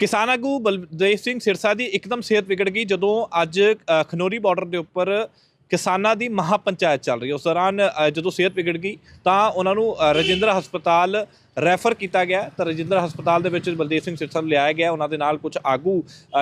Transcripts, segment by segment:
ਕਿਸਾਨ ਆਗੂ ਬਲਦੇਵ ਸਿੰਘ ਸਿਰਸਾ ਦੀ ਇੱਕਦਮ ਸਿਹਤ ਵਿਗੜ ਗਈ ਜਦੋਂ ਅੱਜ ਅ, ਖਨੌਰੀ ਬਾਰਡਰ ਦੇ ਉੱਪਰ ਕਿਸਾਨਾਂ ਦੀ ਮਹਾ ਪੰਚਾਇਤ ਚੱਲ ਰਹੀ ਹੈ। ਉਸ ਦੌਰਾਨ ਜਦੋਂ ਸਿਹਤ ਵਿਗੜ ਗਈ ਤਾਂ ਉਹਨਾਂ ਨੂੰ ਰਜਿੰਦਰ ਹਸਪਤਾਲ ਰੈਫਰ ਕੀਤਾ ਗਿਆ। ਤਾਂ ਰਜਿੰਦਰ ਹਸਪਤਾਲ ਦੇ ਵਿੱਚ ਬਲਦੇਵ ਸਿੰਘ ਸਿਰਸਾ ਨੂੰ ਲਿਆਇਆ ਗਿਆ। ਉਹਨਾਂ ਦੇ ਨਾਲ ਕੁਝ ਆਗੂ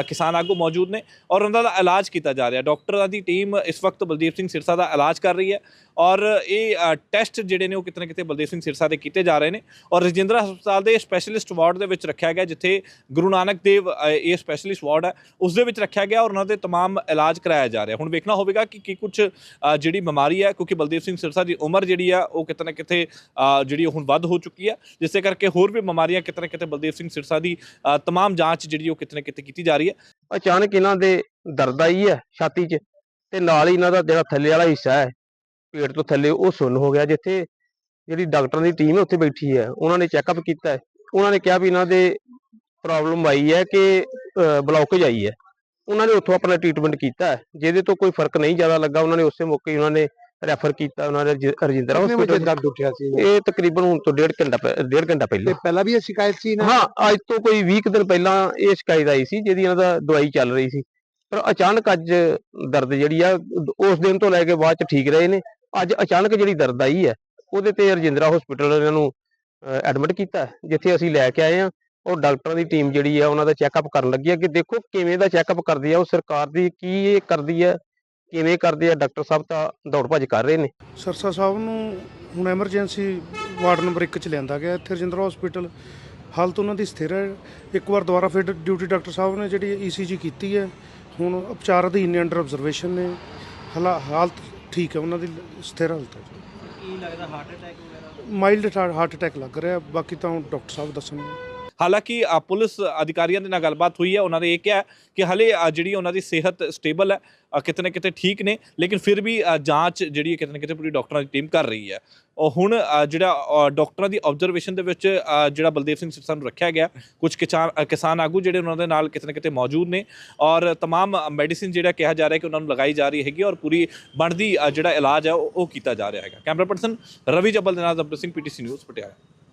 ਕਿਸਾਨ ਆਗੂ ਮੌਜੂਦ ਨੇ ਔਰ ਉਹਨਾਂ ਦਾ ਇਲਾਜ ਕੀਤਾ ਜਾ ਰਿਹਾ। ਡਾਕਟਰਾਂ ਦੀ ਟੀਮ ਇਸ ਵਕਤ ਬਲਦੇਵ ਸਿੰਘ ਸਿਰਸਾ ਦਾ ਇਲਾਜ ਕਰ ਰਹੀ ਹੈ। ਔਰ ਇਹ ਅ, ਟੈਸਟ ਜਿਹੜੇ ਨੇ ਉਹ ਕਿਤੇ ਨਾ ਕਿਤੇ ਬਲਦੇਵ ਸਿੰਘ ਸਿਰਸਾ ਦੇ ਕੀਤੇ ਜਾ ਰਹੇ ਨੇ ਔਰ ਰਜਿੰਦਰਾ ਹਸਪਤਾਲ ਦੇ ਸਪੈਸ਼ਲਿਸਟ ਵਾਰਡ ਦੇ ਵਿੱਚ ਰੱਖਿਆ ਗਿਆ ਜਿੱਥੇ ਗੁਰੂ ਨਾਨਕ ਦੇਵ ਅ, ਇਹ ਸਪੈਸ਼ਲਿਸਟ ਵਾਰਡ ਹੈ ਉਸ ਦੇ ਵਿੱਚ ਰੱਖਿਆ ਗਿਆ ਔਰ ਉਹਨਾਂ ਦੇ तमाम ਇਲਾਜ ਕਰਾਇਆ ਜਾ ਰਿਹਾ ਹੁਣ ਵੇਖਣਾ ਹੋਵੇਗਾ ਕਿ ਕੀ ਕੁਝ ਅ, ਜਿਹੜੀ ਬਿਮਾਰੀ ਹੈ ਕਿਉਂਕਿ ਬਲਦੇਵ ਸਿੰਘ ਸਿਰਸਾ ਦੀ ਉਮਰ ਜਿਹੜੀ ਆ ਉਹ ਕਿਤੇ ਨਾ ਕਿਤੇ ਅ, ਜਿਹੜੀ ਉਹ ਹੁਣ ਵੱਧ ਹੋ ਚੁੱਕੀ ਹੈ ਜਿਸ ਦੇ ਕਰਕੇ ਹੋਰ ਵੀ ਬਿਮਾਰੀਆਂ ਕਿਤੇ ਨਾ ਕਿਤੇ ਬਲਦੇਵ ਸਿੰਘ ਸਿਰਸਾ ਦੀ ਅ, तमाम ਜਾਂਚ ਜਿਹੜੀ ਉਹ ਕਿਤੇ ਨਾ ਕਿਤੇ ਕੀਤੀ ਜਾ ਰਹੀ ਹੈ ਅਚਾਨਕ ਇਹਨਾਂ ਦੇ ਦਰਦ ਆਈ ਹੈ ਛਾਤੀ 'ਚ ਤੇ ਨਾਲ ਹੀ ਇਹਨਾਂ ਦਾ ਜਿਹੜਾ ਥੱਲੇ ਵਾਲਾ ਹਿੱਸਾ ਹੈ ਪੇਟ ਤੋਂ ਥੱਲੇ ਉਹ ਸੁੰਨ ਹੋ ਗਿਆ ਜਿੱਥੇ ਜਿਹੜੀ ਡਾਕਟਰਾਂ ਦੀ ਟੀਮ ਹੈ ਉੱਥੇ ਬੈਠੀ ਹੈ ਉਹਨਾਂ ਨੇ ਚੈੱਕਅਪ ਕੀਤਾ ਹੈ। ਉਹਨਾਂ ਨੇ ਕਿਹਾ ਵੀ ਇਹਨਾਂ ਦੇ ਪ੍ਰੋਬਲਮ ਆਈ ਹੈ ਕਿ ਬਲੌਕੇਜ ਆਈ ਹੈ। ਉਹਨਾਂ ਨੇ ਉੱਥੋਂ ਆਪਣਾ ਟ੍ਰੀਟਮੈਂਟ ਕੀਤਾ ਜਿਹਦੇ ਤੋਂ ਕੋਈ ਫ਼ਰਕ ਨਹੀਂ ਜ਼ਿਆਦਾ ਲੱਗਾ। ਉਹਨਾਂ ਨੇ ਉਸੇ ਮੌਕੇ ਉਹਨਾਂ ਨੇ ਰੈਫਰ ਕੀਤਾ ਉਹਨਾਂ ਦੇ ਰਜਿ- ਰਜਿੰਦਰਾ ਹਸਪੀਟਲ ਦਰਦ ਉੱਠਿਆ ਸੀ? ਇਹ ਤਕਰੀਬਨ ਹੁਣ ਤੋਂ ਡੇਢ ਘੰਟਾ ਡੇਢ ਘੰਟਾ ਪਹਿਲਾਂ। ਤੇ ਪਹਿਲਾਂ ਵੀ ਇਹ ਸ਼ਿਕਾਇਤ ਸੀ ਨਾ ਹਾਂ ਅੱਜ ਤੋਂ ਕੋਈ 20 ਕੁ ਦਿਨ ਪਹਿਲਾਂ ਇਹ ਸ਼ਿਕਾਇਤ ਆਈ ਸੀ ਜਿਹਦੀ ਇਹਨਾਂ ਦਾ ਦਵਾਈ ਚੱਲ ਰਹੀ ਸੀ। ਪਰ ਅਚਾਨਕ ਅੱਜ ਦਰਦ ਜਿਹੜੀ ਆ ਉਸ ਦਿਨ ਤੋਂ ਲੈ ਕੇ ਬਾਅਦ ਚ ਠੀਕ ਰਹੇ ਨੇ। ਅੱਜ ਅਚਾਨਕ ਜਿਹੜੀ ਦਰਦ ਆਈ ਹੈ, ਉਹਦੇ ਤੇ ਰਜਿੰਦਰਾ ਹਸਪੀਟਲ ਇਹਨਾਂ ਨੂੰ ਐਡਮਿਟ ਕੀਤਾ ਜਿੱਥੇ ਅਸੀਂ ਲੈ ਕੇ ਆਏ ਆ ਉਹ ਡਾਕਟਰਾਂ ਦੀ ਟੀਮ ਜਿਹੜੀ ਆ ਉਹਨਾਂ ਦਾ ਚੈੱਕਅਪ ਕਰਨ ਲੱਗੀ ਆ ਕਿ ਦੇਖੋ ਕਿਵੇਂ ਦਾ ਚੈੱਕਅਪ ਕਰਦੀ ਆ ਉਹ ਸਰਕਾਰ ਦੀ ਕੀ ਇਹ ਕਰਦੀ ਆ ਕਿਵੇਂ ਕਰਦੇ ਆ, ਡਾਕਟਰ ਸਾਹਿਬ ਤਾਂ ਦੌੜ ਭੱਜ ਕਰ ਰਹੇ ਨੇ। ਸਰਸਾ ਸਾਹਿਬ ਨੂੰ ਹੁਣ ਐਮਰਜੈਂਸੀ ਵਾਰਡ ਨੰਬਰ 1 ਚ ਲਿਆਂਦਾ ਗਿਆ, ਇੱਥੇ ਰਜਿੰਦਰਾ ਹਸਪੀਟਲ ਹਾਲਤ ਉਹਨਾਂ ਦੀ ਸਥਿਰ ਹੈ। ਇੱਕ ਵਾਰ ਦੁਬਾਰਾ ਫਿਰ ਡਿਊਟੀ ਡਾਕਟਰ ਸਾਹਿਬ ਨੇ ਜਿਹੜੀ ਈਸੀਜੀ ਕੀਤੀ ਹੈ, ਹੁਣ ਉਪਚਾਰ ਅਧੀਨ ਨੇ ਅੰਡਰ ਆਬਜ਼ਰਵੇਸ਼ਨ ਨੇ, ਹਾਲਾ- ਹਾਲਤ ਠੀਕ ਹੈ ਉਹਨਾਂ ਦੀ ਸਥਿਰ ਹਾਲਤ ਹੈ ਕੀ ਲੱਗਦਾ ਹਾਰਟ ਅਟੈਕ ਵਗੈਰਾ? ਮਾਈਲਡ ਹਾਰਟ ਅਟੈਕ ਲੱਗ ਰਿਹਾ ਬਾਕੀ ਤਾਂ ਡਾਕਟਰ ਸਾਹਿਬ ਦੱਸਣਗੇ। ਹਾਲਾਂਕਿ ਅ, ਪੁਲਿਸ ਅਧਿਕਾਰੀਆਂ ਦੇ ਨਾਲ ਗੱਲਬਾਤ ਹੋਈ ਹੈ ਉਹਨਾਂ ਨੇ ਇਹ ਕਿਹਾ ਕਿ ਹਲੇ ਅ, ਜਿਹੜੀ ਉਹਨਾਂ ਦੀ ਸਿਹਤ ਸਟੇਬਲ ਹੈ ਅ, ਕਿਤੇ ਨਾ ਕਿਤੇ ਠੀਕ ਨੇ ਲੇਕਿਨ ਫਿਰ ਵੀ ਅ, ਜਾਂਚ ਜਿਹੜੀ ਹੈ ਕਿਤੇ ਨਾ ਕਿਤੇ ਪੂਰੀ ਡਾਕਟਰਾਂ ਦੀ ਟੀਮ ਕਰ ਰਹੀ ਹੈ ਉਹ ਹੁਣ ਅ, ਜਿਹੜਾ ਅ, ਡਾਕਟਰਾਂ ਦੀ ਆਬਜ਼ਰਵੇਸ਼ਨ ਦੇ ਵਿੱਚ ਅ, ਜਿਹੜਾ ਬਲਦੇਵ ਸਿੰਘ ਸਿਰਸਾ ਨੂੰ ਰੱਖਿਆ ਗਿਆ ਕੁਝ ਕਿਸਾਨ ਅ, ਕਿਸਾਨ ਆਗੂ ਜਿਹੜੇ ਉਹਨਾਂ ਦੇ ਨਾਲ ਕਿਤੇ ਨਾ ਕਿਤੇ ਮੌਜੂਦ ਨੇ ਔਰ तमाम ਮੈਡੀਸਿਨ ਜਿਹੜਾ ਕਿਹਾ ਜਾ ਰਿਹਾ ਕਿ ਉਹਨਾਂ ਨੂੰ ਲਗਾਈ ਜਾ ਰਹੀ ਹੈਗੀ ਔਰ ਪੂਰੀ ਬਣਦੀ ਅ, ਜਿਹੜਾ ਇਲਾਜ ਹੈ ਉਹ ਉਹ ਕੀਤਾ ਜਾ ਰਿਹਾ ਹੈਗਾ ਕੈਮਰਾ ਪਰਸਨ ਰਵੀ ਜੱਬਲ ਦੇ ਨਾਲ ਜ਼ਬਰ ਸਿੰਘ ਪੀਟੀਸੀ ਨਿਊਜ਼ ਪਟਿਆਲਾ